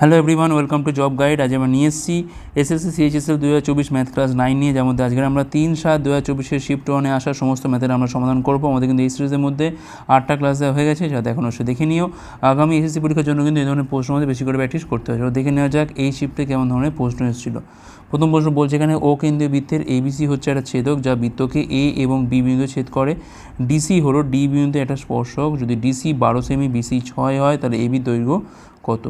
Hello everyone welcome to job guide আজ আমরা নিয়ে এসেছি এসএসসি সিএইচএসএল দু হাজার চব্বিশ ম্যাথ ক্লাস নাইন নিয়ে, যার মধ্যে আজকে আমরা তিন সাত দু হাজার চব্বিশের শিফট ওয়ানে আসা সমস্ত ম্যাথের আমরা সমাধান করব। আমাদের কিন্তু এই সিরিজের মধ্যে আটটা ক্লাস দেওয়া হয়ে গেছে, যাতে এখন অবশ্যই দেখে নিও। আগামী এসএসসি পরীক্ষার জন্য কিন্তু এই ধরনের প্রশ্ন আমাদের বেশি করে প্র্যাকটিস করতে চলো দেখে নেওয়া যাক এই শিফটে কেমন ধরনের প্রশ্ন এসেছিল। প্রথম প্রশ্ন বলছে এখানে ও কেন্দ্রীয় বৃত্তের এবিসি হচ্ছে একটা ছেদক, যা বৃত্তকে এ এবং বি বিন্দু ছেদ করে। ডিসি হলো ডি বিন্দুতে একটা স্পর্শক। যদি ডিসি বারো সেমি বিসি ছয় হয়, তাহলে এবি দৈর্ঘ্য কত?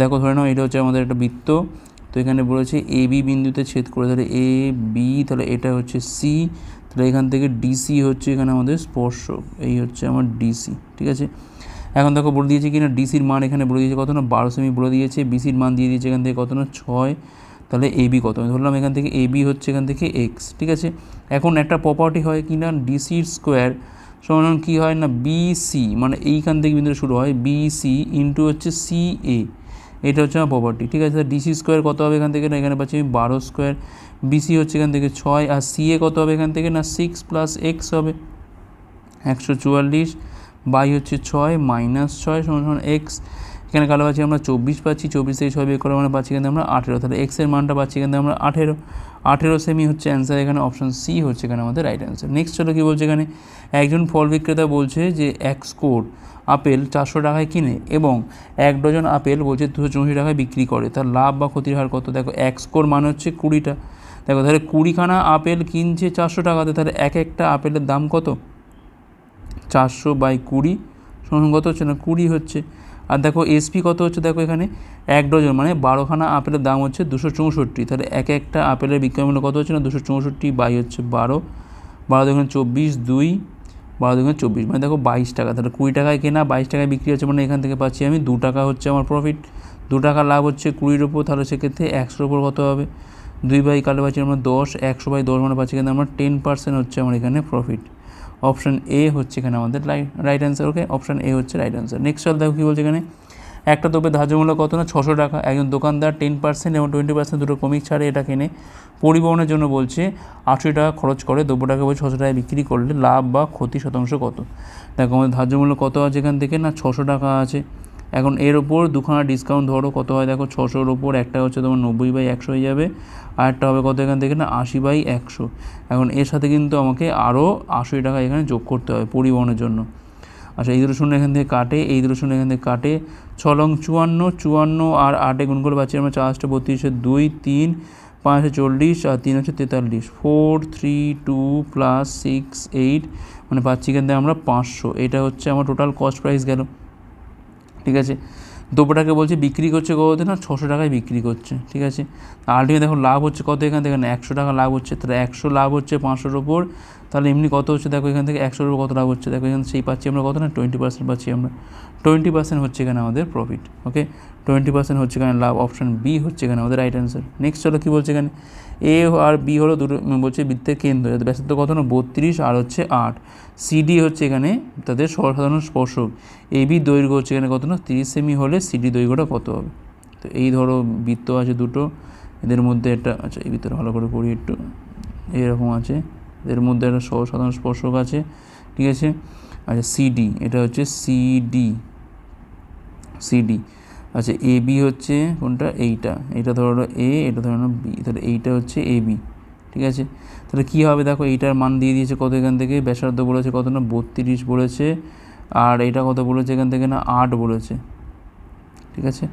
দেখো ধরে নাও, এটা হচ্ছে আমাদের একটা বৃত্ত। তো এখানে বলেছে এ বি বিন্দুতে ছেদ করে, তাহলে এ বি, তাহলে এটা হচ্ছে সি, তাহলে এখান থেকে ডিসি হচ্ছে এখানে আমাদের স্পর্শক এই হচ্ছে আমার ডিসি, ঠিক আছে? এখন দেখো বলে দিয়েছে কি না ডিসির মান এখানে বলে দিয়েছে কত না, বারো সেমি বলে দিয়েছে, বিসির মান দিয়ে দিয়েছে এখান থেকে কত না, ছয়, তাহলে এ বি কত? আমি ধরলাম এখান থেকে এ বি হচ্ছে এখান থেকে এক্স, ঠিক আছে? এখন একটা প্রপার্টি হয় কি না ডিসির স্কোয়ার সমান কী হয় না বিসি মানে এইখান থেকে বিন্দু শুরু হয় বিসি ইন্টু হচ্ছে সি এ এটা হচ্ছে আমার প্রপার্টি ঠিক আছে? স্যার ডিসি স্কোয়ার কত হবে এখান থেকে? না, এখানে পাচ্ছি আমি বারো স্কোয়ার বিসি হচ্ছে এখান থেকে ছয়, আর সিএ কত হবে এখান থেকে? না সিক্স প্লাস এক্স হবে। একশো চুয়াল্লিশ বাই হচ্ছে ছয় মাইনাস ছয় সমান সমান এক্স এখানে কালো পাচ্ছি আমরা চব্বিশ পাচ্ছি, চব্বিশ থেকে ছয় বের করে মানে পাচ্ছি কিন্তু আমরা আঠেরো। তাহলে এক্সের মানটা পাচ্ছি কিন্তু আমরা আঠেরো। আঠেরো সেমি হচ্ছে অ্যান্সার এখানে অপশান সি হচ্ছে এখানে আমাদের রাইট অ্যান্সার নেক্সট চলো কী বলছে এখানে? একজন ফল বিক্রেতা বলছে যে এক স্কোর আপেল চারশো টাকায় কিনে এবং এক ডজন আপেল বলছে দুশো চৌষট্টি টাকায় বিক্রি করে। তার লাভ বা ক্ষতির হার কত? দেখো, এক স্কোর মানে হচ্ছে কুড়িটা। দেখো, তাহলে কুড়িখানা আপেল কিনছে চারশো টাকাতে, তাহলে এক একটা আপেলের দাম কত? চারশো বাই কুড়ি সমান কত হচ্ছে না? কুড়ি হচ্ছে। আর দেখো এসপি কত হচ্ছে দেখো এখানে? এক ডজন মানে বারোখানা আপেলের দাম হচ্ছে দুশো চৌষট্টি। তাহলে এক একটা আপেলের বিক্রয় মূল্য কত হচ্ছে না? দুশো চৌষট্টি বাই হচ্ছে বারো। বারো দেখুন চব্বিশ দুই বারো দুগুণ চব্বিশ। মানে দেখো বাইশ টাকা, তাহলে কুড়ি টাকায় কেনা, বাইশ টাকায় বিক্রি হচ্ছে মানে এখান থেকে পাচ্ছি আমি দু টাকা হচ্ছে আমার প্রফিট দু টাকা লাভ হচ্ছে কুড়ির ওপর তাহলে সেক্ষেত্রে একশোর ওপর কত হবে? দুই বাই কালো পাচ্ছি আমার দশ, একশো বাই দশ মানে পাচ্ছি কিন্তু আমার টেন পার্সেন্ট হচ্ছে আমার এখানে প্রফিট অপশান এ হচ্ছে এখানে আমাদের right answer okay option A হচ্ছে রাইট অ্যান্সার নেক্সট চল দেখো কী বলছে এখানে। একটা দ্রব্যের ধার্য মূল্য কত না? ছশো টাকা। একজন দোকানদার টেন পার্সেন্ট এবং টোয়েন্টি পার্সেন্ট দুটো কমিক ছাড়ে এটা কেনে পরিবহনের জন্য বলছে, আটশো টাকা খরচ করে দ্রব্যটাকে বলছে ছশো টাকায় বিক্রি করলে লাভ বা ক্ষতি শতাংশ কত? দেখো, আমাদের ধার্য মূল্য কত আছে এখান থেকে না? ছশো টাকা আছে। এখন এর ওপর দুখানা ডিসকাউন্ট ধরো, কত হয়? দেখো, ছশোর ওপর একটা হচ্ছে তোমার নব্বই বাই একশো হয়ে যাবে। আর একটা হবে কত এখান থেকে না? আশি বাই একশো। এখন এর সাথে কিন্তু আমাকে আরও আশি টাকা এখানে যোগ করতে হবে পরিবহনের জন্য। আচ্ছা এই দুটো শূন্য এখান থেকে কাটে, এই দুটো শূন্য এখান থেকে কাটে। ছলং চুয়ান্ন চুয়ান্ন আর আটে গুণ করে পাচ্ছি আমরা চারশো বত্রিশে, দুই, তিন, পাঁচশো চল্লিশ আর তিন হচ্ছে তেতাল্লিশ। Four three two plus six eight মানে পাচ্ছি এখান থেকে আমরা পাঁচশো। এটা হচ্ছে আমার টোটাল কস্ট প্রাইস গেল। ঠিক আছে? দ্রব্যটাকে বলছে বিক্রি করছে কত না ছশো টাকায় বিক্রি করছে। ঠিক আছে? আলটিমেট দেখো লাভ হচ্ছে কত এখান থেকে? একশো টাকা লাভ হচ্ছে। তাহলে একশো লাভ হচ্ছে পাঁচশোর ওপর তাহলে এমনি কত হচ্ছে? দেখো এখান থেকে একশোর উপর কত লাভ হচ্ছে? দেখো এখানে সেই পাচ্ছি আমরা কত না? টোয়েন্টি পার্সেন্ট পাচ্ছি আমরা। টোয়েন্টি পার্সেন্ট হচ্ছে এখানে আমাদের প্রফিট ওকে টোয়েন্টি পার্সেন্ট হচ্ছে এখানে লাভ। অপশন বি হচ্ছে এখানে আমাদের রাইট অ্যান্সার নেক্সট চলো কী বলছে এখানে? এ আর বি হলো দুটো বলছে বৃত্তের কেন্দ্র। যাতে ব্যাসার্ধ কত না? বত্রিশ আর হচ্ছে আট। সিডি হচ্ছে এখানে তাদের সর্বসাধারণ স্পর্শক। এ বি দৈর্ঘ্য হচ্ছে এখানে কত না? তিরিশ সেমি হলে সিডি দৈর্ঘ্যটা কত হবে? তো এই ধরো বৃত্ত আছে দুটো। এদের মধ্যে একটা আচ্ছা এই ভিতরে ভালো করে পড়ি একটু। এরকম আছে। এদের মধ্যে একটা সর্বসাধারণ স্পর্শক আছে, ঠিক আছে? আচ্ছা সিডি এটা হচ্ছে সিডি সিডি আচ্ছা এ বি হচ্ছে কোনটা? এইটা। এটা ধরো এ এটা ধরো বি তাহলে এইটা হচ্ছে এ বি ঠিক আছে? তাহলে কী হবে? দেখো, এইটার মান দিয়ে দিয়েছে কত এখান থেকে? ব্যাসার্ধ বলেছে কত না? বত্রিশ বলেছে। আর এইটা কত বলেছে এখান থেকে না? আট বলেছে, ঠিক আছে?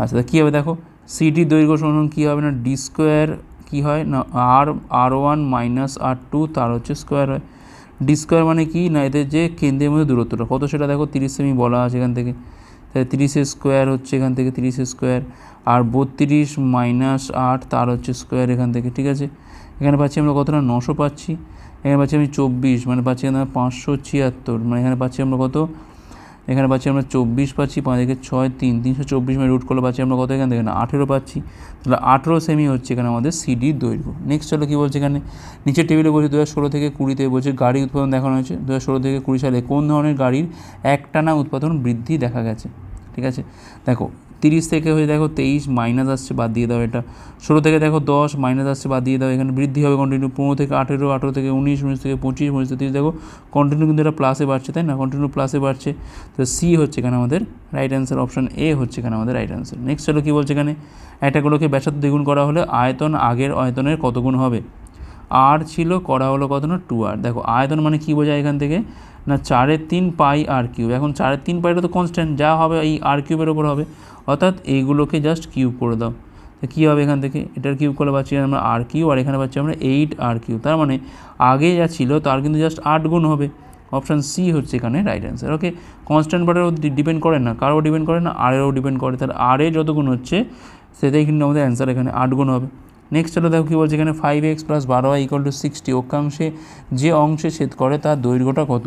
আচ্ছা কী হবে? দেখো সিটি দৈর্ঘ্য সমান কী হবে না? ডি স্কোয়ার কী হয় না আর R one minus R two তার হচ্ছে স্কোয়ার হয়। ডি স্কোয়ার মানে কি? না, এদের যে কেন্দ্রের মধ্যে দূরত্বটা। কত সেটা দেখো, তিরিশ সেমি বলা আছে এখান থেকে। তাহলে তিরিশের স্কোয়ার হচ্ছে এখান থেকে তিরিশের স্কোয়ার আর বত্রিশ মাইনাস আট তার হচ্ছে স্কোয়ার এখান থেকে, ঠিক আছে? এখানে পাচ্ছি আমরা কতটা? নশো পাচ্ছি। এখানে পাচ্ছি আমি চব্বিশ মানে পাচ্ছি এখানে পাঁচশো ছিয়াত্তর মানে এখানে পাচ্ছি আমরা কত? এখানে পাচ্ছি আমরা চব্বিশ পাচ্ছি, পাঁচ থেকে ছয়, তিন, তিনশো চব্বিশ মানে রুট করলে পাচ্ছি আমরা কত এখান থেকে? না, আঠেরো পাচ্ছি। তাহলে আঠেরো সেমি হচ্ছে এখানে আমাদের সিডি দৈর্ঘ্য। নেক্সট চলো কী বলছে এখানে? নিচের টেবিলে বলছে দু হাজার ষোলো থেকে কুড়িতে বলছে গাড়ি উৎপাদন দেখানো হয়েছে। দু হাজার ষোলো থেকে কুড়ি সালে কোন ধরনের গাড়ির একটানা উৎপাদন বৃদ্ধি দেখা গেছে? ঠিক আছে? দেখো তিরিশ থেকে হয়ে দেখো তেইশ মাইনাস আসছে, বাদ দিয়ে দাও এটা। ষোলো থেকে দেখো দশ মাইনাস আসছে, বাদ দিয়ে দাও, এখানে বৃদ্ধি হবে কন্টিনিউ পনেরো থেকে আঠেরো আঠেরো থেকে উনিশ উনিশ থেকে পঁচিশ পঁচিশ থেকে দেখো কন্টিনিউ কিন্তু এটা প্লাসে বাড়ছে, তাই না? কন্টিনিউ প্লাসে বাড়ছে। তো সি হচ্ছে এখানে আমাদের রাইট অ্যান্সার অপশন এ হচ্ছে এখানে আমাদের রাইট অ্যান্সার নেক্সট হলো কী বলছে এখানে? একটা গুলোকে দ্বিগুণ করা হলে আয়তন আগের আয়তনের কত গুণ হবে? আর ছিল, করা হলো কত না টু আর দেখো, আয়তন মানে কী বোঝায় এখান থেকে? না, চারের তিন পাই আর কিউব এখন চারের তিন পাইটা তো কনস্ট্যান্ট যা হবে এই আর কিউবের ওপর হবে। অর্থাৎ এইগুলোকে জাস্ট কিউব করে দাও। তো কী হবে এখান থেকে? এটার কিউব করলে পাচ্ছি আমরা আর কিউ আর এখানে পাচ্ছি আমরা এইট আর কিউ তার মানে আগে যা ছিল, তার কিন্তু জাস্ট আট গুণ হবে। অপশান সি হচ্ছে এখানে রাইট অ্যান্সার ওকে কনস্ট্যান্ট বারেও ডিপেন্ড করে না কারও ডিপেন্ড করে না আরেরও ডিপেন্ড করে। তার আরে যত গুণ হচ্ছে, সেটাই কিন্তু আমাদের অ্যান্সার এখানে আট গুণ হবে। নেক্সট হলো দেখো কী বলছে, এখানে ফাইভ এক্স প্লাস বারো ওয়াই ইকুয়াল টু সিক্সটি অক্ষাংশে যে অংশে ছেদ করে তার দৈর্ঘ্যটা কত?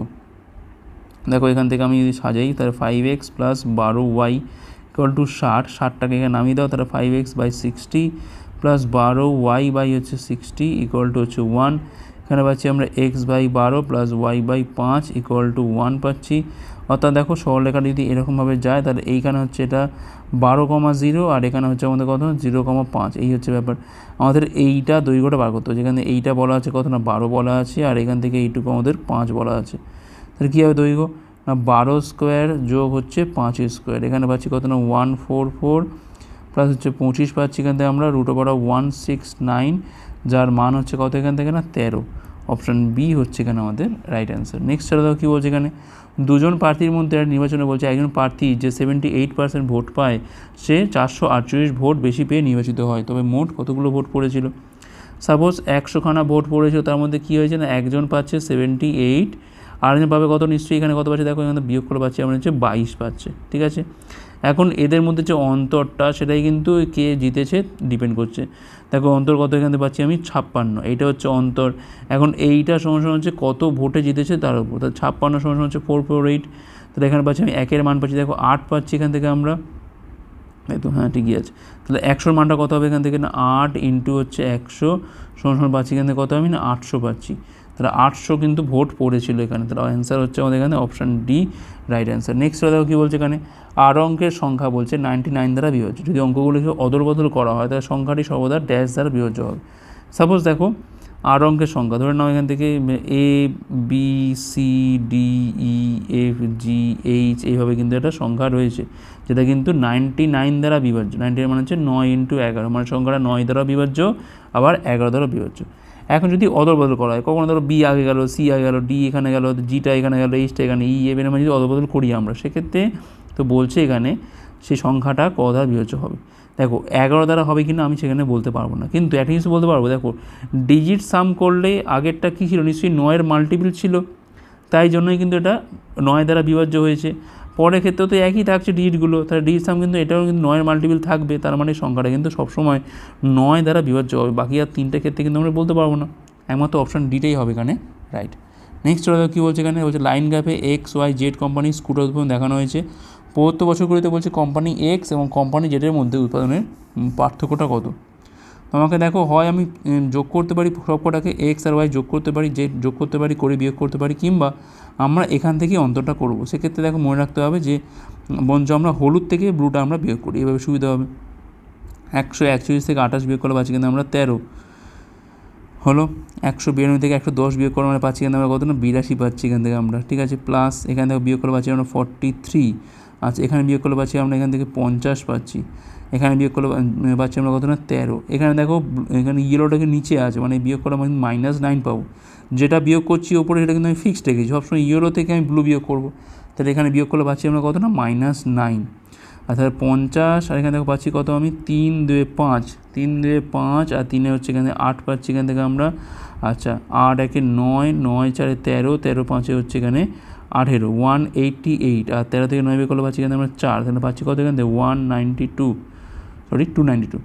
দেখো এখান থেকে আমি যদি সাজাই, তাহলে ফাইভ এক্স প্লাস বারো ওয়াই ইকুয়াল টু ষাট। ষাটটাকে এখানে নামিয়ে দাও, তাহলে five X by sixty plus বারো ওয়াই বাই হচ্ছে সিক্সটি ইকুয়াল টু হচ্ছে ওয়ান এখানে পাচ্ছি আমরা এক্স বাই বারো প্লাস ওয়াই বাই পাঁচ ইকুয়াল টু ওয়ান পাচ্ছি। অর্থাৎ দেখো সরলরেখা যদি এরকমভাবে যায়, তাহলে এইখানে হচ্ছে এটা বারো কমা জিরো আর এখানে হচ্ছে আমাদের কত? জিরো কমা পাঁচ। এই হচ্ছে ব্যাপার। আমাদের এইটা দৈর্ঘ্যটা বার করতে হবে। যেখানে এইটা বলা আছে কত না, বারো বলা আছে আর এখান থেকে এইটুকু আমাদের পাঁচ বলা আছে। তাহলে কী হবে দৈর্ঘ্য? না, বারো স্কোয়ার যোগ হচ্ছে পাঁচ স্কোয়ার এখানে পাচ্ছি কত না ওয়ান ফোর ফোর প্লাস হচ্ছে পঁচিশ পাচ্ছি। এখান থেকে আমরা root over one six nine যার মান হচ্ছে কত এখান থেকে না? তেরো। অপশান বি হচ্ছে এখানে আমাদের রাইট অ্যান্সার নেক্সট ছাড়া দেখো কী বলছে এখানে? দুজন প্রার্থীর মধ্যে নির্বাচনে বলছে, একজন প্রার্থী যে সেভেন্টি এইট পার্সেন্ট ভোট পায়, সে চারশো আটচল্লিশ ভোট বেশি পেয়ে নির্বাচিত হয়। তবে মোট কতগুলো ভোট পড়েছিল? সাপোজ একশোখানা ভোট পড়েছিল, তার মধ্যে কী হয়েছে না? একজন পাচ্ছে সেভেন্টি এইট আরেকজন পাবে কত? নিশ্চয়ই এখানে কত পাচ্ছে? দেখো, এখানে বিয়োগ করে পাচ্ছি, আমরা হচ্ছে বাইশ পাচ্ছে, ঠিক আছে? এখন এদের মধ্যে যে অন্তরটা, সেটাই কিন্তু কে জিতেছে ডিপেন্ড করছে। দেখো, অন্তর কত এখানে পাচ্ছি আমি? ছাপ্পান্ন, এইটা হচ্ছে অন্তর। এখন এইটা সমস্যা হচ্ছে কত ভোটে জিতেছে তার উপর। তাহলে ছাপ্পান্ন সমস্যা হচ্ছে ফোর ফোর এইট তাহলে এখানে পাচ্ছি আমি একের মান পাচ্ছি। দেখো, আট পাচ্ছি এখান থেকে আমরা। এই তো হ্যাঁ ঠিকই আছে। তাহলে একশোর মানটা কত হবে এখান থেকে? না, আট ইন্টু হচ্ছে একশো সমস্যা পাচ্ছি এখান থেকে কত আমি? না, আটশো পাচ্ছি। তাহলে আটশো কিন্তু ভোট পড়েছিল এখানে। তাহলে অ্যান্সার হচ্ছে আমাদের এখানে option D right answer next দেখো কী বলছে এখানে? আর অঙ্কের সংখ্যা বলছে নাইনটি নাইন দ্বারা বিভাজ্য। যদি অঙ্কগুলিকে অদল বদল করা হয়, তাহলে সংখ্যাটি সর্বদা ড্যাশ দ্বারা বিভাজ্য হবে। সাপোজ দেখো, আর অঙ্কের সংখ্যা, ধরে নাও এখান থেকে A B C D E F G H এইভাবে কিন্তু একটা সংখ্যা রয়েছে, যেটা কিন্তু নাইনটি নাইন দ্বারা বিভাজ্য। নাইনটি মানে হচ্ছে নয় ইন্টু এগারো মানে সংখ্যাটা নয় দ্বারা বিভাজ্য, আবার এগারো দ্বারা বিভাজ্য। এখন যদি অদল বদল করা হয়, কখনো ধরো বি আগে গেল সি আগে গেল ডি এখানে গেল জিটা এখানে গেল এইচটা এখানে ই এভেন মানে যদি অদল বদল করি আমরা, সেক্ষেত্রে তো বলছে এখানে সেই সংখ্যাটা ক দ্বারা বিভাজ্য হবে। দেখো, এগারো দ্বারা হবে কিনা আমি সেখানে বলতে পারব না, কিন্তু একটা জিনিস বলতে পারব, দেখো ডিজিট সাম করলে আগেরটা কী ছিল? নিশ্চয়ই নয়ের মাল্টিপিল ছিল, তাই জন্যই কিন্তু এটা নয় দ্বারা বিভাজ্য হয়েছে। পরের ক্ষেত্রেও তো একই থাকছে ডিজিটগুলো তাহলে ডিজিট সাম কিন্তু এটাও কিন্তু নয়ের মাল্টিপিল থাকবে, তার মানে সংখ্যাটা কিন্তু সবসময় নয় দ্বারা বিভাজ্য হবে। বাকি আর তিনটে ক্ষেত্রে কিন্তু আমরা বলতে পারব না। একমাত্র অপশান ডিটাই হবে এখানে রাইট নেক্সট চলে কী বলছে এখানে? বলছে লাইন গ্যাপে X Y Z company scooter উৎপাদন দেখানো হয়েছে। প্রদত্ত বছরগুলিতে বলছে কোম্পানি এক্স এবং কোম্পানি জেডের মধ্যে উৎপাদনের পার্থক্যটা কত? তোমাকে দেখো, হয় আমি যোগ করতে পারি সব কটাকে এক্স আর ওয়াই যোগ করতে পারি জেড যোগ করতে পারি, করে বিয়োগ করতে পারি, কিংবা আমরা এখান থেকে অন্তরটা করব। সেক্ষেত্রে দেখো, মনে রাখতে হবে যে বঞ্চ আমরা হলুদ থেকে ব্লুটা আমরা বিয়োগ করি, এভাবে সুবিধা হবে। একশো একচল্লিশ থেকে আঠাশ বিয়োগ করলে পাচ্ছি কিন্তু আমরা তেরো। হলো? একশো বিরানব্বই থেকে একশো দশ বিয়োগ করে আমরা পাচ্ছি থেকে আমরা কত না বিরাশি পাচ্ছি এখান থেকে আমরা, ঠিক আছে? প্লাস এখান থেকে বিয়োগ করে পাচ্ছি আমরা ফর্টি থ্রি আচ্ছা এখানে বিয়োগ করলে পাচ্ছি আমরা এখান থেকে পঞ্চাশ পাচ্ছি। এখানে বিয়োগ করলে পাচ্ছি আমরা কত না? তেরো। এখানে দেখো, এখানে ইয়েলোটাকে নিচে আছে মানে বিয়োগ করলে আমি মাইনাস নাইন পাবো। যেটা বিয়োগ করছি ওপরে, সেটা কিন্তু আমি ফিক্সড রেখেছি। সবসময় ইয়েলো থেকে আমি ব্লু বিয়োগ করব। তাহলে এখানে বিয়োগ করলে পাচ্ছি আমরা কত না? মাইনাস নাইন আর তাহলে পঞ্চাশ, আর এখানে দেখো পাচ্ছি কত আমি? তিন দুয়ে পাঁচ। তিন দুয়ে পাঁচ, আর তিনে হচ্ছে এখানে আট পাচ্ছি এখান থেকে আমরা। আচ্ছা আট একে নয় নয় চারে তেরো তেরো পাঁচে হচ্ছে এখানে আঠেরো ওয়ান এইটটি এইট আর তেরো থেকে নয় বের করলে পাচ্ছি এখানে আমরা চার। তাহলে পাচ্ছি কত এখান থেকে? One ninety two sorry two ninety two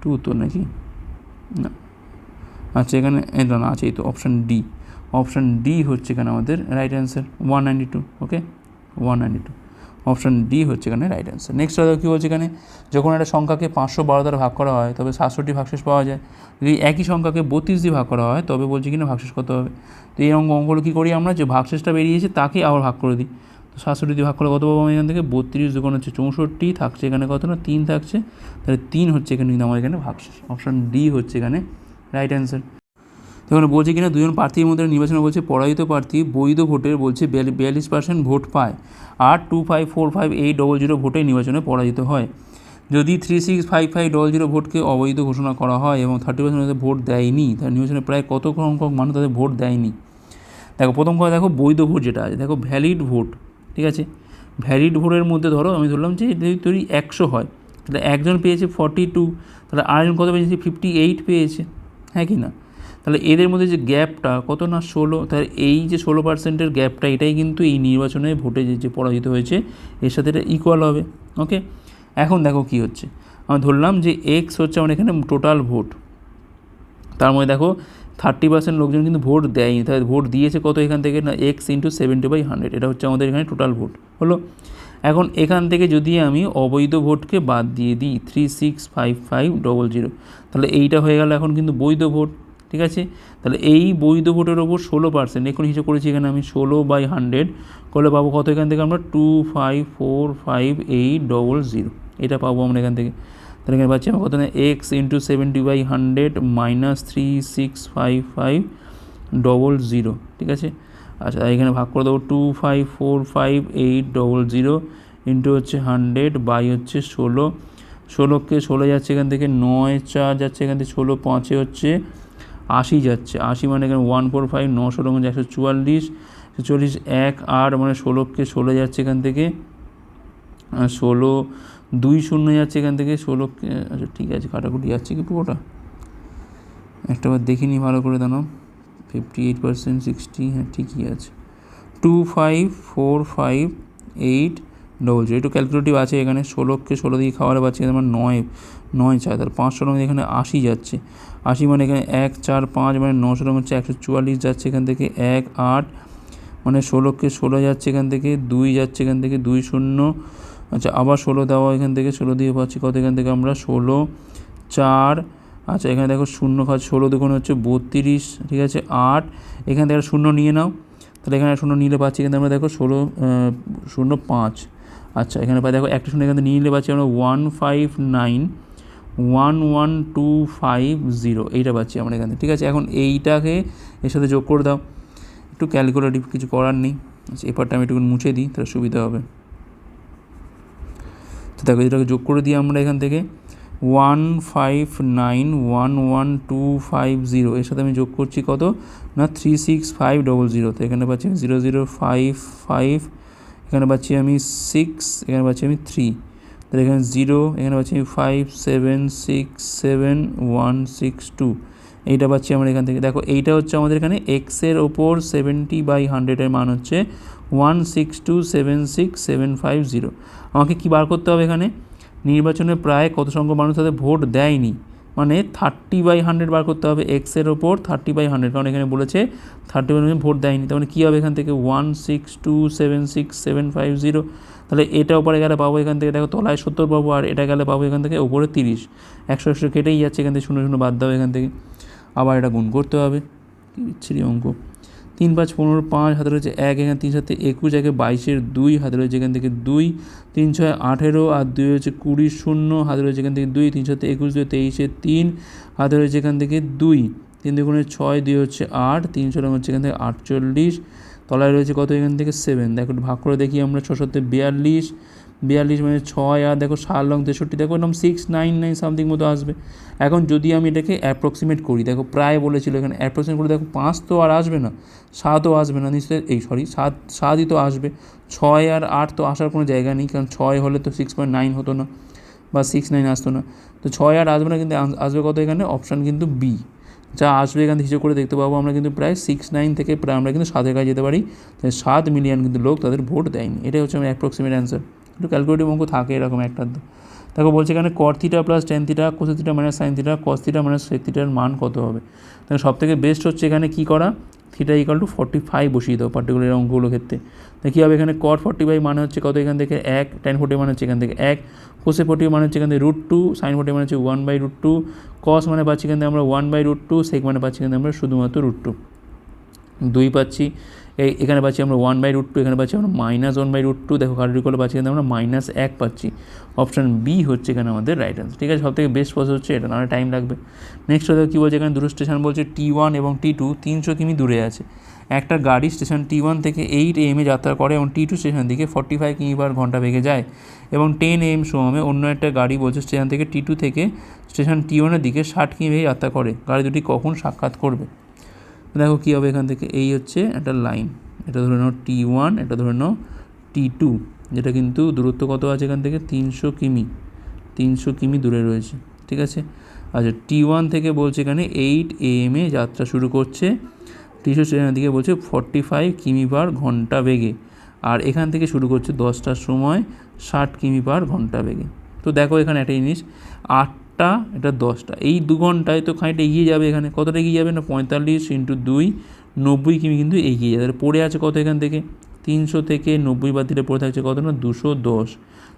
two তো নাকি? না। আচ্ছা এখানে এটা না আছে, এই তো অপশান ডি অপশান ডি হচ্ছে এখানে আমাদের right answer one ninety two okay one ninety two option D হচ্ছে এখানে রাইট অ্যান্সার নেক্সট হলো কী বলছে এখানে? যখন একটা সংখ্যাকে পাঁচশো বারো দ্বারা ভাগ করা হয়, তবে সাতষট্টি ভাগশেষ পাওয়া যায়। যদি একই সংখ্যাকে বত্রিশ দিয়ে ভাগ করা হয়, তবে বলছে কিনা ভাগশেষ কত হবে। তো এই অঙ্ক অঙ্কগুলো কী করি আমরা? যে ভাগশেষটা বেরিয়েছে, তাকে আবার ভাগ করে দিই। সাতষট্টি দিয়ে ভাগ করে কত পাবো আমি এখান থেকে? বত্রিশ দোকান হচ্ছে চৌষট্টি, থাকছে এখানে কত না? তিন থাকছে। তাহলে তিন হচ্ছে এখানে কিন্তু আমার এখানে ভাগশেষ। অপশান ডি হচ্ছে এখানে রাইট অ্যান্সার এখানে বলছে কিনা, দুজন প্রার্থীর মধ্যে নির্বাচনে বলছে পরাজিত প্রার্থী, বৈধ ভোটের বলছে বিয়াল্লিশ পার্সেন্ট ভোট পায়। আর two five four five eight double zero ভোটে নির্বাচনে পরাজিত হয়। যদি three six five five double zero ভোটকে অবৈধ ঘোষণা করা হয় এবং থার্টি পার্সেন্ট ভোট দেয়নি, তাহলে নির্বাচনে প্রায় কত সংখ্যক মানুষ তাদের ভোট দেয়নি? দেখো, প্রথম কথা দেখো, বৈধ ভোট যেটা আছে, দেখো ভ্যালিড ভোট ঠিক আছে? ভ্যালিড ভোটের মধ্যে ধরো, আমি ধরলাম যে যদি তৈরি একশো হয়, তাহলে একজন পেয়েছে ফর্টি টু তাহলে আরেকজন কত পেয়েছে? ফিফটি এইট পেয়েছে। হ্যাঁ কি না? তাহলে এদের মধ্যে যে গ্যাপটা, কত না ষোলো, তাহলে এই যে ষোলো পার্সেন্টের গ্যাপটা, এটাই কিন্তু এই নির্বাচনে ভোটে যে পরাজিত হয়েছে, এর সাথে এটা ইকুয়াল হবে। ওকে এখন দেখো কি হচ্ছে। আমি ধরলাম যে এক্স হচ্ছে আমার এখানে টোটাল ভোট তার মধ্যে দেখো থার্টি পার্সেন্ট লোকজন কিন্তু ভোট দেয়নি। তাহলে ভোট দিয়েছে কত এখান থেকে? না X into seventy by hundred এটা হচ্ছে আমাদের এখানে টোটাল ভোট হলো? এখন এখান থেকে যদি আমি অবৈধ ভোটকে বাদ দিয়ে দিই three six five five double zero তাহলে এইটা হয়ে গেল এখন কিন্তু বৈধ ভোট, ঠিক আছে? তাহলে এই বৈধ ভোটের ওপর ষোলো পার্সেন্ট, এখন হিসেব করেছি এখানে আমি ষোলো বাই হান্ড্রেড করলে পাবো কত এখান থেকে আমরা? Two five four five eight double zero এটা পাবো আমরা এখান থেকে। তাহলে এখানে পাচ্ছি আমরা কত না X into seventy by hundred minus three six five five double zero ঠিক আছে? আচ্ছা এখানে ভাগ করে দেবো two five four five eight double zero into হচ্ছে হান্ড্রেড বাই হচ্ছে ষোলো। ষোলোকে ষোলো যাচ্ছে এখান থেকে নয়, চার যাচ্ছে এখান থেকে ষোলো, পাঁচে হচ্ছে আশি যাচ্ছে। আশি মানে এখানে ওয়ান ফোর ফাইভ নশো রকম একশো চুয়াল্লিশ চল্লিশ, এক, আট মানে ষোলোকে ষোলো যাচ্ছে এখান থেকে ষোলো, দুই শূন্য যাচ্ছে এখান থেকে ষোলোকে আচ্ছা ঠিক আছে, কাটাকুটি যাচ্ছে কি পুরোটা? একটা বার দেখিনি ভালো করে দানো ফিফটি এইট পার্সেন্ট সিক্সটি হ্যাঁ ঠিকই আছে। Two five four five eight double zero একটু ক্যালকুলেটিভ আছে এখানে, ষোলোকে ষোলো দিয়ে খাওয়ারে পাচ্ছি আমার নয় নয় চার তার পাঁচশো রঙ এখানে আশি যাচ্ছে। আশি মানে এখানে এক, চার, পাঁচ মানে নশো রঙ হচ্ছে একশো চুয়াল্লিশ যাচ্ছে এখান থেকে এক, আট মানে ষোলোকে ষোলো যাচ্ছে এখান থেকে, দুই যাচ্ছে এখান থেকে, দুই শূন্য আচ্ছা আবার ষোলো দেওয়া এখান থেকে, ষোলো দিয়ে পাচ্ছি কত? এখান থেকে আমরা ষোলো, চার আচ্ছা এখানে দেখো শূন্য খাচ্ছে ষোলো দেখুন হচ্ছে বত্রিশ, ঠিক আছে, আট, এখান থেকে শূন্য নিয়ে নাও, তাহলে এখানে শূন্য নিলে পাচ্ছি, এখানে আমরা দেখো ষোলো শূন্য পাঁচ আচ্ছা এখানে দেখো একটা শূন্য এখান থেকে নিয়ে নিলে পাচ্ছি আমরা one five nine, one one two five zero, এইটা পাচ্ছি আমরা এখান ঠিক আছে, এখন এইটাকে এর সাথে যোগ করে দাও, একটু ক্যালকুলেটিভ কিছু করার নেই আচ্ছা এপারটা আমি একটু মুছে দিই, তাহলে সুবিধা হবে। তো দেখো এটাকে যোগ করে দিই আমরা এখান থেকে। One five nine, one one two five zero, এর সাথে আমি যোগ করছি কত? না, three six five double zero. তো এখানে পাচ্ছি আমি জিরো জিরো ফাইভ ফাইভ, এখানে পাচ্ছি আমি সিক্স, এখানে পাচ্ছি আমি থ্রি। তাহলে এখানে জিরো, এখানে পাচ্ছি আমি five, seven, six, seven, one, six, two. এইটা পাচ্ছি আমরা এখান থেকে। দেখো, এইটা হচ্ছে আমাদের এখানে এক্সের ওপর সেভেন্টি বাই হান্ড্রেডের মান হচ্ছে। One six two seven six seven five zero আমাকে কী বার করতে হবে এখানে? নির্বাচনে প্রায় কত সংখ্যক মানুষ তাদের ভোট দেয়নি। মানে থার্টি বাই হান্ড্রেড বার করতে হবে এক্সের ওপর থার্টি বাই হান্ড্রেড কারণ এখানে বলেছে থার্টি বাই ভোট দেয়নি। তার মানে কী হবে এখান থেকে? One six two seven six seven five zero তাহলে এটা ওপরে গেলে পাবো এখান থেকে, দেখো তলায় সত্তর পাবো, আর এটা গেলে পাবো এখান থেকে ওপরে তিরিশ। একশো একশো কেটেই যাচ্ছে এখান থেকে, শূন্য শূন্য বাদ দাও এখান থেকে। আবার এটা গুণ করতে হবে। কী বিচ্ছিরি অঙ্ক। তিন পাঁচ পনেরো পাঁচ হাতে রয়েছে এক, এখানে তিন সাথে একুশ, একে বাইশের দুই, হাতে রয়েছে এখান থেকে দুই, তিন ছয় আঠেরো, আর দুই হচ্ছে কুড়ি শূন্য, হাতে রয়েছে এখান থেকে দুই, তিন সাথে একুশ, দুই তেইশে তিন, হাতে রয়েছে এখান থেকে দুই, তিন দুগুণে ছয়, দুই হচ্ছে আট, তিন ছয় হচ্ছে এখান থেকে আটচল্লিশ, তলায় রয়েছে কত এখান থেকে সেভেন, দেখো ভাগ করে দেখি আমরা ছশো বিয়াল্লিশ বিয়াল্লিশ মানে ছয়, আর দেখো সাত লং তেষট্টি, দেখো এরকম সিক্স নাইন নাইন সামথিং মতো আসবে। এখন যদি আমি এটাকে অ্যাপ্রক্সিমেট করি, দেখো প্রায় বলেছিল এখানে অ্যাপ্রক্সিমেট করে দেখো পাঁচ তো আর আসবে না, সাতও আসবে না, নিশ্চয়ই, এই সরি সাত, সাতই তো আসবে, ছয় আর আট তো আসার কোনো জায়গা নেই, কারণ ছয় হলে তো সিক্স পয়েন্ট নাইন হতো না, বা সিক্স নাইন আসতো না, তো ছয় আর আসবে না কিন্তু আসবে কত এখানে? অপশান কিন্তু বি যা আসবে এখান থেকে হিসেব করে দেখতে পাবো আমরা কিন্তু প্রায় সিক্স নাইন থেকে প্রায় আমরা কিন্তু সাতের কাছে যেতে পারি তাই সাত মিলিয়ন কিন্তু লোক তাদের ভোট দেয়নি, এটাই হচ্ছে আমার অ্যাপ্রক্সিমেট অ্যান্সার একটু ক্যালকুলেটিভ অঙ্ক থাকে এরকম একটা দেখো বলছে এখানে কর theta plus ten theta Kose theta minus sine theta cos theta minus sec থিটার মান কত হবে? তাহলে সব থেকে বেস্ট হচ্ছে এখানে কী করা? Theta equal to forty five বসিয়ে দাও পার্টিকুলার অঙ্কগুলোর ক্ষেত্রে। তো কী হবে? এখানে কর ফর্টি ফাইভ মানে হচ্ছে কত এখান থেকে? এক। টেন ফোর্টি মানে হচ্ছে এখান থেকে এক। কোসে ফোর্টি মানে হচ্ছে এখান থেকে রুট টু সাইন ফোর্টি মানে হচ্ছে one by root two cos মানে পাচ্ছি এখান থেকে আমরা one by root two sec মানে পাচ্ছি এখান থেকে আমরা শুধুমাত্র রুট টু দুই পাচ্ছি। এখানে পাচ্ছি আমরা ওয়ান বাই রুট টু এখানে পাচ্ছি আমরা minus one by root two দেখো কারোর করলে পাচ্ছি এখানে আমরা মাইনাস এক পাচ্ছি। অপশান বি হচ্ছে এখানে আমাদের রাইট অ্যান্সার ঠিক আছে? সব থেকে বেস্ট প্রসেস হচ্ছে এটা, নাহলে টাইম লাগবে। নেক্সট হচ্ছে কী বলছে এখানে? দুটো স্টেশন বলছে টি ওয়ান এবং টি টু তিনশো কিমি দূরে আছে। একটা গাড়ি স্টেশন টি ওয়ান থেকে এইট এম যাত্রা করে এবং টি টু স্টেশন দিকে ফর্টি ফাইভ কিমি পার ঘণ্টা বেগে যায় এবং টেন এম সময়ে অন্য একটা গাড়ি বলছে স্টেশন থেকে টি টু থেকে স্টেশন টি ওয়ানের দিকে ষাট কিমি বেগে যাত্রা করে। গাড়ি দুটি কখন সাক্ষাৎ করবে? দেখো কী হবে এখান থেকে? এই হচ্ছে একটা লাইন এটা ধরে নাও টি ওয়ান এটা ধরে নাও টি টু যেটা কিন্তু দূরত্ব কত আছে এখান থেকে? তিনশো কিমি। তিনশো কিমি দূরে রয়েছে, ঠিক আছে? আচ্ছা টি ওয়ান থেকে বলছে এখানে এইট এম এ যাত্রা শুরু করছে। টিশু স্টেশনের দিকে বলছে ফর্টি ফাইভ কিমি পার ঘণ্টা বেগে। আর এখান থেকে শুরু করছে দশটার সময় ষাট কিমি পার ঘণ্টা বেগে। তো দেখো এখানে একটা জিনিস আটটা এটা দশটা। এই দু ঘন্টায় তো খানিকটা এগিয়ে যাবে এখানে। কতটা এগিয়ে যাবে না? পঁয়তাল্লিশ ইন্টু দুই, নব্বই কিমি কিন্তু এগিয়ে যাবে। তাহলে পড়ে আছে কত এখান থেকে? তিনশো থেকে নব্বই বাদ দিলে পড়ে থাকছে কত না? দুশো দশ।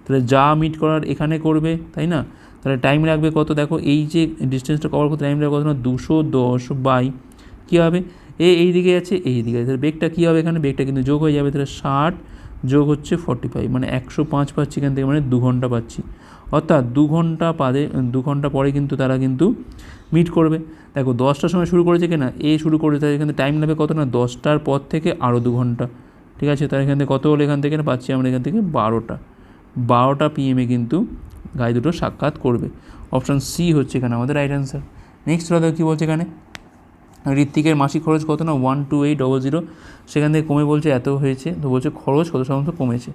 তাহলে যা মিট করার এখানে করবে, তাই না? তাহলে টাইম লাগবে কত? দেখো, এই যে ডিস্টেন্সটা কভার করতে টাইম লাগবে কত না? দুশো দশ বাই। কী হবে? এ এই দিকে যাচ্ছে এই দিকে তাহলে বেগটা কী হবে এখানে? বেগটা কিন্তু যোগ হয়ে যাবে। তাহলে ষাট যোগ হচ্ছে ফর্টি ফাইভ মানে একশো পাঁচ পাচ্ছি এখান থেকে মানে দু ঘণ্টা পাচ্ছি। অর্থাৎ দু ঘণ্টা পাদে, দু ঘণ্টা পরে কিন্তু তারা কিন্তু মিট করবে। দেখো, দশটার সময় শুরু করেছে কিনা, এ শুরু করেছে তাহলে এখানে টাইম লাগবে কত না, দশটার পর থেকে আরও দু ঘণ্টা। ঠিক আছে, তার এখান থেকে কত হলো, এখান থেকে পাচ্ছি আমরা, এখান থেকে বারোটা। বারোটা পিএমে কিন্তু গাড়ি দুটো সাক্ষাৎ করবে। অপশান সি হচ্ছে এখানে আমাদের রাইট অ্যান্সার নেক্সট হলো কী বলছে এখানে? ঋত্বিকের মাসিক খরচ কত না? One two eight double zero সেখান থেকে কমে বলছে, এত হয়েছে। তো বলছে খরচ কত? শতাংশ কমেছে।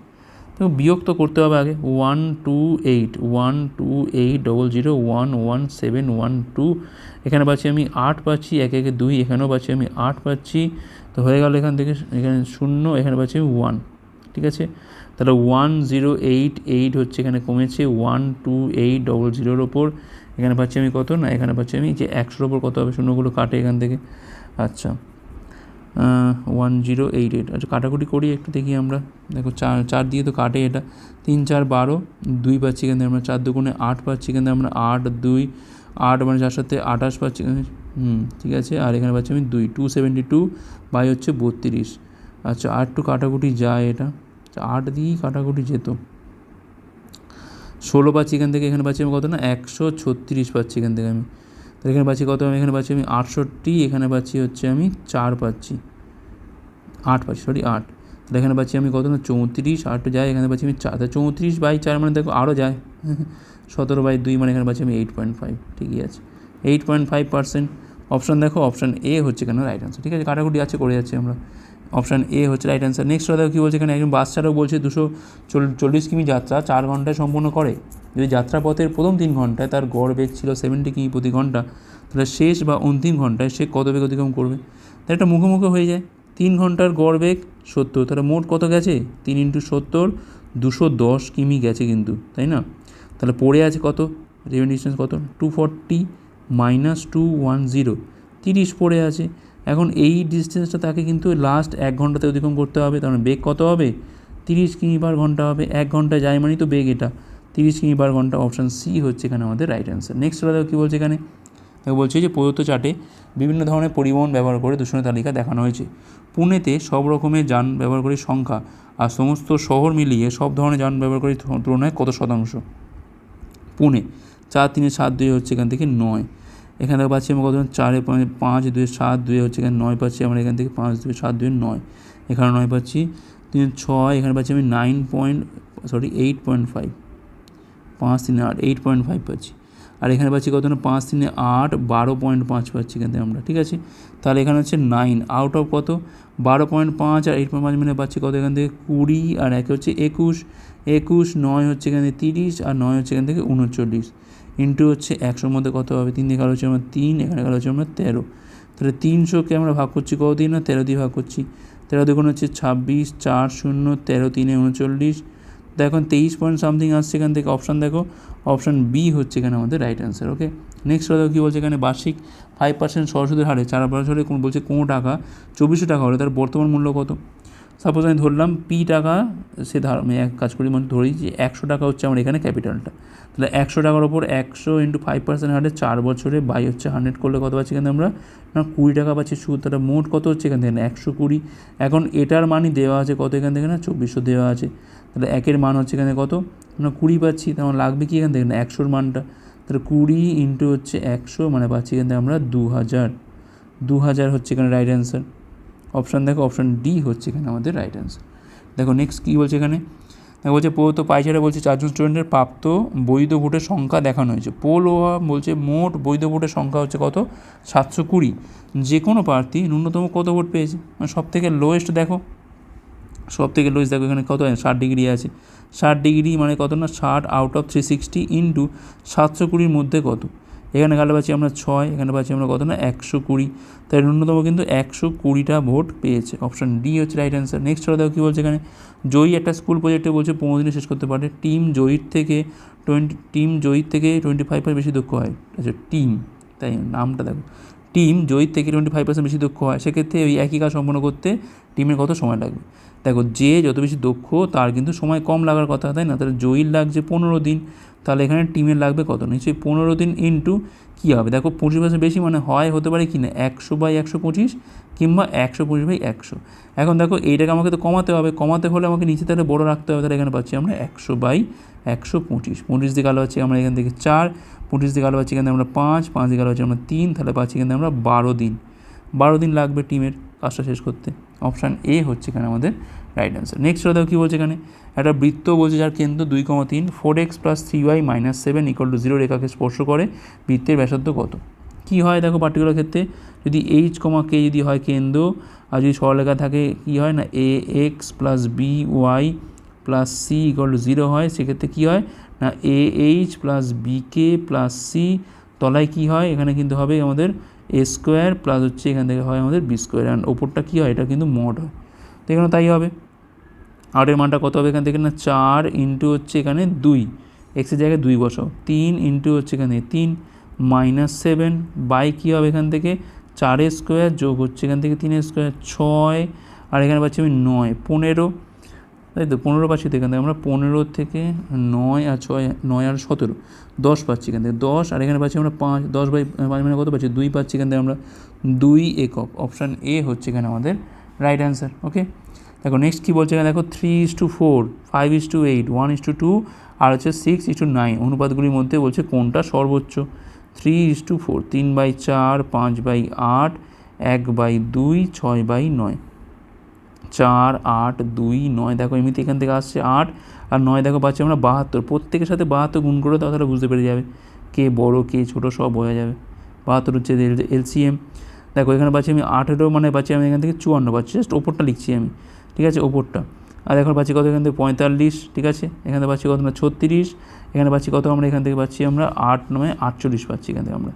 বিয়োগ তো করতে হবে আগে। One, two, eight. One, two, eight, double zero, one one, seven, one, two. এখানে পাচ্ছি আমি আট পাচ্ছি, একে একে দুই, এখানেও পাচ্ছি আমি আট পাচ্ছি। তো হয়ে গেল এখান থেকে এখানে শূন্য, এখানে পাচ্ছি আমি ওয়ান, ঠিক আছে? তাহলে ওয়ান, জিরো, এইট এইট হচ্ছে এখানে কমেছে, ওয়ান, টু, এইট, ডবল জিরোর ওপর। এখানে পাচ্ছি আমি কত? না, এখানে পাচ্ছি আমি যে একশোর ওপর কত হবে? শূন্যগুলো কাটে এখান থেকে। আচ্ছা। ওয়ান জিরো এইট এইট আচ্ছা কাটাকুটি করি একটু দেখি আমরা। দেখো চার চার দিয়ে তো কাটে এটা। তিন চার বারো দুই পাচ্ছি এখান থেকে আমরা। চার দুগুণে আট পাচ্ছি এখান থেকে আমরা। আট দুই আট মানে যার সাথে আঠাশ পাচ্ছি হুম ঠিক আছে। আর এখানে পাচ্ছি আমি দুই টু সেভেন্টি টু বাই হচ্ছে বত্রিশ। আচ্ছা আট টু কাটাকুটি যায় এটা। আচ্ছা, আট দিয়েই কাটাকুটি যেত। ষোলো পাচ্ছি এখান থেকে এখানে পাচ্ছি আমি কত না? একশো ছত্রিশ পাচ্ছি এখান থেকে আমি। এখানে পাচ্ছি কত? আমি এখানে পাচ্ছি আমি আটষট্টি এখানে পাচ্ছি হচ্ছে আমি চার পাচ্ছি। আট পাচ্ছি সরি আট। তাহলে এখানে পাচ্ছি আমি কত? না চৌত্রিশ, আট যায়, এখানে পাচ্ছি আমি চার চৌত্রিশ বাই চার মানে দেখো আরও যায়। সতেরো বাই দুই মানে এখানে পাচ্ছি আমি এইট পয়েন্ট ফাইভ ঠিকই আছে। Eight point five percent option দেখো অপশান এ হচ্ছে কেন রাইট আনসার ঠিক আছে? কাটাকুটি আছে, করে যাচ্ছি আমরা। অপশান এ হচ্ছে রাইট অ্যান্সার নেক্সট দেখো, কী বলছে এখানে? একজন বাস চালক বলছে দুশো চল্লিশ কিমি যাত্রা চার ঘন্টায় সম্পূর্ণ করে। যদি যাত্রাপথের প্রথম তিন ঘন্টায় তার গড় বেগ ছিল সেভেন্টি কিমি প্রতি ঘণ্টা তাহলে শেষ বা অন্তিম ঘন্টায় সে কত বেগ অতিক্রম করবে? তাহলে একটা মুখোমুখি হয়ে যায়। তিন ঘণ্টার গড় বেগ সত্তর। তাহলে মোট কত গেছে? তিন ইন্টু সত্তর, দুশো দশ কিমি গেছে কিন্তু, তাই না? তাহলে পড়ে আছে কত? রেভেন ডিস্টেন্স কত? Two forty minus two one zero তিরিশ পড়ে আছে। এখন এই ডিস্টেন্সটা তাকে কিন্তু লাস্ট এক ঘন্টাতে অতিক্রম করতে হবে। তার মানে বেগ কত হবে? তিরিশ কিমি পার ঘণ্টা হবে। এক ঘণ্টা যায় মানে তো বেগ এটা। তিরিশ কিমি পার ঘণ্টা অপশান সি হচ্ছে এখানে আমাদের রাইট অ্যান্সার নেক্সট দেখো কী বলছে এখানে? বলছে যে প্রদত্ত চার্টে বিভিন্ন ধরনের পরিবহন ব্যবহার করে দূষণের তালিকা দেখানো হয়েছে। পুনেতে সব রকমের যান ব্যবহারকারীর সংখ্যা আর সমস্ত শহর মিলিয়ে সব ধরনের যান ব্যবহারকারীর তুলনায় কত শতাংশ? পুনে, চার তিনে সাত দুই হচ্ছে এখান থেকে নয়। এখানে দেখো পাচ্ছি আমরা কত চারে পাঁচ দুই সাত দুই হচ্ছে এখানে নয় পাচ্ছি আমরা এখান থেকে পাঁচ দুই সাত দুই নয়। এখানে নয় পাচ্ছি তিন ছয়, এখানে পাচ্ছি আমি nine point sorry eight point five পাঁচ তিনে আট এইট পয়েন্ট ফাইভ পাচ্ছি। আর এখানে পাচ্ছি কত না? পাঁচ তিনে আট, বারো পয়েন্ট পাঁচ পাচ্ছি এখান থেকে আমরা, ঠিক আছে? তাহলে এখানে হচ্ছে নাইন আউট অফ কত? বারো পয়েন্ট পাঁচ আর এইট পয়েন্ট পাঁচ মিলে পাচ্ছি কত এখান থেকে? কুড়ি, আর একে হচ্ছে একুশ। একুশ, নয় হচ্ছে এখান থেকে তিরিশ, আর নয় হচ্ছে এখান থেকে উনচল্লিশ। ইন্টু হচ্ছে একশোর মধ্যে কত হবে? তিন দিয়ে কালো হচ্ছে আমরা তিন, এখানে কালো হচ্ছে আমরা তেরো। তাহলে তিনশোকে আমরা ভাগ করছি কত দিন না? তেরো দিয়ে ভাগ করছি। তেরো দেখুন হচ্ছে ছাব্বিশ, চার শূন্য, তেরো তিনে উনচল্লিশ। তো এখন তেইশ পয়েন্ট সামথিং আসছে এখান থেকে অপশান দেখো। অপশান বি হচ্ছে এখানে আমাদের রাইট অ্যান্সার ওকে নেক্সট কথা কী বলছে এখানে? বার্ষিক ফাইভ পার্সেন্ট সরস্বতীর হারে, চার বছরে কোন বলছে কোনো টাকা? চব্বিশশো টাকা হলে তার বর্তমান মূল্য কত? সাপোজ আমি ধরলাম পি টাকা, সে ধার, আমি এক কাজ করি মানে ধরি যে একশো টাকা হচ্ছে আমার এখানে ক্যাপিটালটা। তাহলে একশো টাকার ওপর একশো ইন্টু ফাইভ পার্সেন্ট হারে চার বছরে বাই হচ্ছে হান্ড্রেড করলে কত পাচ্ছি এখানে আমরা? না, কুড়ি টাকা পাচ্ছি, সুদ, তাহলে মোট কত হচ্ছে এখান থেকে? একশো কুড়ি। এখন এটার মানই দেওয়া আছে কত এখান থেকে না? চব্বিশশো দেওয়া আছে। তাহলে একের মান হচ্ছে এখানে কত? না কুড়ি পাচ্ছি তখন লাগবে কি এখান থেকে না? একশোর মানটা। তাহলে কুড়ি ইন্টু হচ্ছে একশো মানে পাচ্ছি এখান থেকে আমরা দু হাজার দু হাজার হচ্ছে এখানে রাইট অ্যান্সার অপশান দেখো অপশান ডি হচ্ছে এখানে আমাদের রাইট অ্যান্সার দেখো নেক্সট কী বলছে এখানে? দেখো বলছে প্রদত্ত পাইচারে বলছে, চারজন স্টুডেন্টের প্রাপ্ত বৈধ ভোটের সংখ্যা দেখানো হয়েছে। পোল ও বলছে, মোট বৈধ ভোটের সংখ্যা হচ্ছে কত? সাতশো কুড়ি। যে কোনো প্রার্থী ন্যূনতম কত ভোট পেয়েছে? মানে সব থেকে লোয়েস্ট দেখো। সব থেকে লোয়েস্ট দেখো এখানে কত? ষাট ডিগ্রি আছে। ষাট ডিগ্রি মানে কত না? ষাট out of three sixty into সাতশো কুড়ির মধ্যে কত? এখানে কাটলে পাচ্ছি আমরা ছয়, এখানে পাচ্ছি আমরা কত না, একশো কুড়ি। তাই ন্যূনতম কিন্তু একশো কুড়িটা ভোট পেয়েছে। অপশান ডি হচ্ছে রাইট অ্যান্সার নেক্সট হলো দেখো কী বলছে এখানে, জয়ী একটা স্কুল প্রজেক্টে বলছে পনেরো দিনে শেষ করতে পারে। টিম জয়ীর থেকে টোয়েন্টি টিম জয়ীর থেকে টোয়েন্টি ফাইভ বেশি দক্ষ হয়। আচ্ছা টিম তাই নামটা দেখো। টিম জয়ীর থেকে টোয়েন্টি ফাইভ পার্সেন্ট বেশি দক্ষ হয়, সেক্ষেত্রে ওই একই কাজ সম্পন্ন করতে টিমের কত সময় লাগবে? দেখো, যে যত বেশি দক্ষ, তার কিন্তু সময় কম লাগার কথা, তাই না? তাহলে জয়ীর লাগছে পনেরো দিন, তাহলে এখানে টিমের লাগবে কত? নিশ্চয়ই পনেরো দিন ইন্টু কী হবে? দেখো, পঁচিশ পার্সেন্ট বেশি মানে হয় হতে পারে কি না? একশো বাই একশো পঁচিশ কিংবা একশো পঁচিশ বাই একশো। এখন দেখো, এইটাকে আমাকে তো কমাতে হবে। কমাতে হলে আমাকে নিচে তাহলে বড়ো রাখতে হবে। তাহলে এখানে পাচ্ছি আমরা একশো বাই একশো পঁচিশ। পঁচিশ দিকে আলো পাচ্ছি আমরা এখান থেকে চার। পঁচিশ দিকে আলো পাচ্ছি এখানে আমরা পাঁচ পাঁচ দিকে আলো পাচ্ছি আমরা তিন, তাহলে পাচ্ছি এখানে আমরা বারো দিন। বারো দিন লাগবে টিমের কাজটা শেষ করতে। অপশান এ হচ্ছে এখানে আমাদের রাইট অ্যান্সার নেক্সট দেখো কী বলছে এখানে? একটা বৃত্ত বলছে যার কেন্দ্র দুই কমা তিন four x plus three y minus seven equal to zero রেখাকে স্পর্শ করে। বৃত্তের ব্যাসার্ধ কত? কী হয় দেখো পার্টিকুলার ক্ষেত্রে? যদি এইচ কমা কে যদি হয় কেন্দ্র, আর যদি সরলেখা থাকে, কী হয় না? A x plus b y plus c equal to zero হয়, সেক্ষেত্রে কী হয়? না a h plus b k plus c তলায় কী হয়? এখানে কিন্তু হবে আমাদের এ স্কোয়ার প্লাস হচ্ছে এখান থেকে হয় আমাদের বি স্কোয়ার অ্যান্ড ওপরটা কী হয়? এটা কিন্তু মড হয়। তো এখানে তাই হবে। আটের মানটা কত হবে এখান থেকে? না, চার ইন্টু হচ্ছে এখানে দুই। এক্সের জায়গায় দুই বসাও। তিন ইন্টু হচ্ছে এখানে তিন। মাইনাস সেভেন বাই কী হবে এখান থেকে? চারের স্কোয়ার যোগ হচ্ছে এখান থেকে তিনের স্কোয়ার ছয়। আর এখানে পাচ্ছি আমি নয়। পনেরো। তাই তো? পনেরো পাচ্ছি তো এখান থেকে। আমরা পনেরো থেকে নয় আর ছয়, নয় আর সতেরো। দশ পাচ্ছি এখান থেকে। দশ, আর এখানে পাচ্ছি আমরা পাঁচ, দশ বাই, পাঁচ মানে কত পাচ্ছি? দুই পাচ্ছি এখান থেকে আমরা দুই একক। অপশান এ হচ্ছে এখানে আমাদের রাইট অ্যান্সার ওকে দেখো নেক্সট কী বলছে এখানে? দেখো three is to four five is to eight one is to two আর হচ্ছে সিক্স ইস টু নাইন অনুপাতগুলির মধ্যে বলছে কোনটা সর্বোচ্চ? থ্রি ইস টু ফোর তিন বাই চার, পাঁচ বাই আট, এক বাই দুই, ছয় বাই নয়। চার, আট, দুই, নয়, দেখো এমনিতে এখান থেকে আসছে আট আর নয় দেখো পাচ্ছি আমরা বাহাত্তর। প্রত্যেকের সাথে বাহাত্তর গুণ করে তাহলে বুঝতে পেরে যাবে কে বড়, কে ছোট, সব বোঝা যাবে। বাহাত্তর হচ্ছে এলসিএম। দেখো এখানে পাচ্ছি আমি আঠেরো মানে পাচ্ছি আমি এখান থেকে চুয়ান্ন পাচ্ছি। জাস্ট ওপরটা লিখছি আমি, ঠিক আছে, ওপরটা। আর এখন পাচ্ছি কত? এখান থেকে পঁয়তাল্লিশ, ঠিক আছে? এখানে পাচ্ছি কত? না ছত্রিশ। এখানে পাচ্ছি কত? আমরা এখান থেকে পাচ্ছি আমরা আট, নয়, আটচল্লিশ পাচ্ছি এখান থেকে আমরা।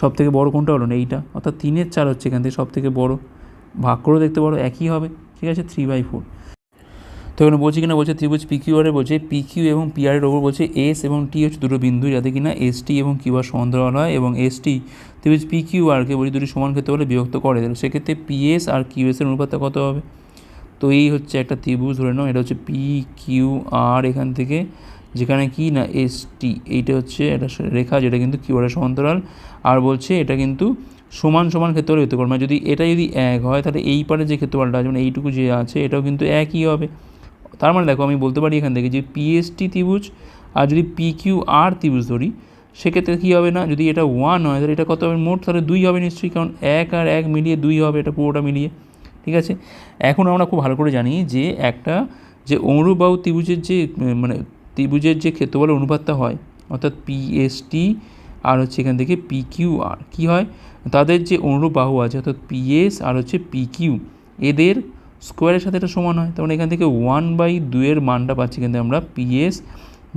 সব থেকে বড়ো কোনটা হলো? না, এইটা। অর্থাৎ তিনের চার হচ্ছে এখান থেকে সব থেকে বড়। ভাগ করেও দেখতে পারো, একই হবে। ঠিক আছে? থ্রি বাই ফোর তো এখানে বলছি কিনা? বলছে ত্রিভুজ পিকিউআরে বলছে পিকিউ এবং পিআরের ওপর বলছে এস এবং টি হচ্ছে দুটো বিন্দু, যাতে কিনা এস টি এবং কিউআর সমান্তরাল হয় এবং এস টি ত্রিভুজ পিকিউআরকে বলি দুটি সমান ক্ষেত্রে বলে বিভক্ত করে। তাহলে সেক্ষেত্রে পি এস আর কিউএস এর অনুপাতটা কত হবে? তো এই হচ্ছে একটা ত্রিভুজ ধরে নাও, এটা হচ্ছে পি কিউ আর এখান থেকে, যেখানে কি না এস টি এইটা হচ্ছে একটা রেখা, যেটা কিন্তু কিউআরের সমান্তরাল। আর বলছে এটা কিন্তু সমান সমান ক্ষেত্রফল হতে পারে। মানে যদি এটা যদি এক হয়, তাহলে এই পারে যে ক্ষেত্রফলটা আছে মানে এইটুকু যে আছে, এটাও কিন্তু একই হবে। তার মানে দেখো, আমি বলতে পারি এখান থেকে যে পিএসটি ত্রিভুজ আর যদি পি কিউ আর ত্রিভুজ ধরি, সেক্ষেত্রে কী হবে না? যদি এটা ওয়ান হয়, তাহলে এটা কত হবে? মোট তাহলে দুই হবে নিশ্চয়ই, কারণ এক আর এক মিলিয়ে দুই হবে, এটা পুরোটা মিলিয়ে। ঠিক আছে? এখন আমরা খুব ভালো করে জানি যে একটা যে অনুরূপ অনুবাহু ত্রিভুজের যে মানে ত্রিভুজের যে ক্ষেত্রফলের অনুপাতটা হয়, অর্থাৎ পিএসটি আর হচ্ছে এখান থেকে পি কিউ আর কী হয়? তাদের যে অনুরূপ বাহু আছে, অর্থাৎ পিএস আর হচ্ছে পি কিউ এদের স্কোয়ারের সাথে এটা সমান হয়। তখন এখান থেকে ওয়ান বাই দুয়ের মানটা পাচ্ছি কিন্তু আমরা পিএস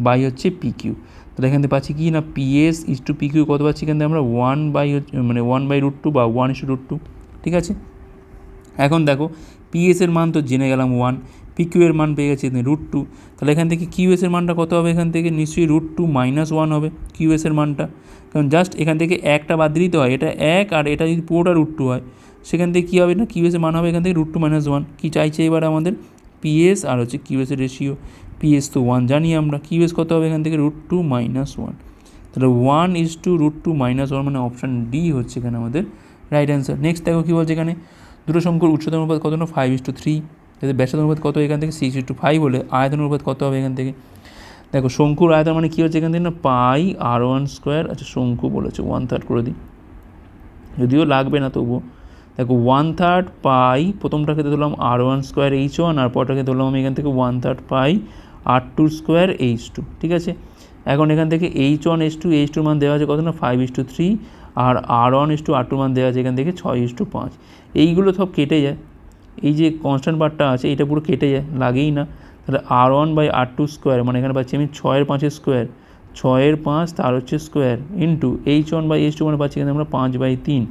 বাই হচ্ছে পি কিউ তাহলে এখান থেকে পাচ্ছি কি না? PS is to P Q কত পাচ্ছি থেকে আমরা? ওয়ান বাই হচ্ছে মানে ওয়ান বাই রুট টু বা one is to root two ঠিক আছে? এখন দেখো পিএস এর মান তো জেনে গেলাম ওয়ান পিকিউ এর মান পেয়ে গেছি রুট টু তাহলে এখান থেকে কিউএস এর মানটা কত হবে এখান থেকে? নিশ্চয়ই রুট টু মাইনাস ওয়ান হবে কিউএস এর মানটা। কারণ জাস্ট এখান থেকে একটা বাদ দিতে হয়। এটা এক আর এটা যদি পুরোটা রুট টু হয়, সেখান থেকে কী হবে না? কিউএসের মান হবে এখান থেকে রুট টু মাইনাস ওয়ান কী চাইছে এবার আমাদের? পিএস আর হচ্ছে কিউএসের রেশিও পিএস তো ওয়ান জানি আমরা। কিউএস কত হবে এখান থেকে? রুট টু মাইনাস ওয়ান তাহলে one is to root two minus one মানে অপশান ডি হচ্ছে এখানে আমাদের রাইট অ্যান্সার নেক্সট দেখো কী বলছে এখানে? দুটো সংখ্যার উচ্চতম অনুপাত কত না ফাইভ ইস টু থ্রি যাতে ব্যাসার্ধ অনুপাত কত এখান থেকে? সিক্স টু ফাইভ হলে আয়তন অনুপাত কত হবে এখান থেকে? দেখো, শঙ্কুর আয়তন মানে কী হচ্ছে এখান থেকে? না, পাই আর ওয়ান স্কোয়ার আচ্ছা শঙ্কু বলেছে ওয়ান থার্ড করে দিই। যদিও লাগবে না তবুও। দেখো ওয়ান থার্ড পাই, প্রথমটাকে ধরলাম r one square h one আর পরটাকে ধরলাম আমি এখান থেকে one third pi r two square h two ঠিক আছে? এখন এখান থেকে h one h two h টুর মান দেওয়া আছে কত না? Five is to three R r one is to r টুর মান দেওয়া আছে এখান থেকে ছয় ইস টু পাঁচ। এইগুলো সব কেটে যায়। এই যে কনস্ট্যান্ট পার্টটা আছে, এটা পুরো কেটে যায়, লাগেই না। তাহলে r one by r two square মানে এখানে পাচ্ছি আমি ছয়ের পাঁচের স্কোয়ার ছয়ের পাঁচ, তার হচ্ছে square into h one by h two মানে পাচ্ছি এখানে আমরা পাঁচ বাই তিন।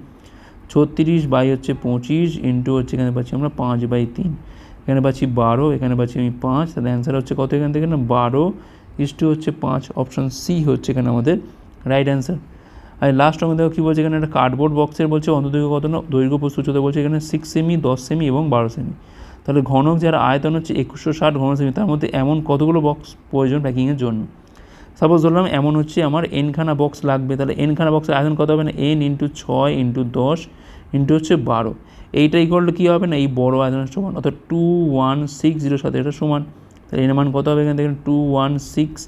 ছত্রিশ বাই হচ্ছে পঁচিশ ইন্টু হচ্ছে এখানে পাচ্ছি আমরা পাঁচ বাই তিন। এখানে পাচ্ছি বারো, এখানে পাচ্ছি আমি পাঁচ। তাহলে অ্যান্সার হচ্ছে কত এখান থেকে না? বারো ইস টু হচ্ছে পাঁচ অপশান সি হচ্ছে এখানে আমাদের রাইট অ্যান্সার আর লাস্ট আমাদের কী বলছে এখানে? একটা কার্ডবোর্ড বক্সের বলছে অন্তদৈর্ঘ্য কত না দৈর্ঘ্য প্রস্তুত বলছে এখানে সিক্স সেমি দশ সেমি এবং বারো সেমি তাহলে ঘনক যারা আয়তন হচ্ছে একুশশো ষাট ঘন সেমি তার মধ্যে এমন কতগুলো বক্স প্রয়োজন প্যাকিংয়ের জন্য? সাপোজ ধরলাম এমন হচ্ছে আমার এনখানা বক্স লাগবে, তাহলে এনখানা বক্সের আয়তন কত হবে না? এন ইন্টু ছয় ইন্টু দশ ইন্টু হচ্ছে বারো। এইটা টু কী হবে না? এই বড় আয়তনের সমান, অর্থাৎ টু ওয়ান সিক্স জিরোর সাথে এটা সমান। তাহলে এর মান কত হবে এখান থেকে? টু ওয়ান সিক্স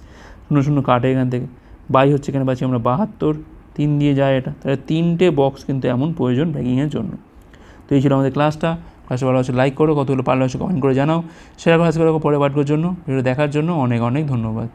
শূন্য শূন্য কাটে এখান থেকে। বাই হচ্ছে এখানে পাচ্ছি আমরা বাহাত্তর। তিন দিয়ে যায় এটা। তাহলে তিনটে বক্স কিন্তু এমন প্রয়োজন ব্যাগিংয়ের জন্য। তো এই ছিল আমাদের ক্লাসটা ক্লাসে ভালো হচ্ছে লাইক করো, কতগুলো পারলে হচ্ছে কমেন্ট করে জানাও। সেরকম আজকে পরে পাঠকর জন্য। ভিডিও দেখার জন্য অনেক অনেক ধন্যবাদ।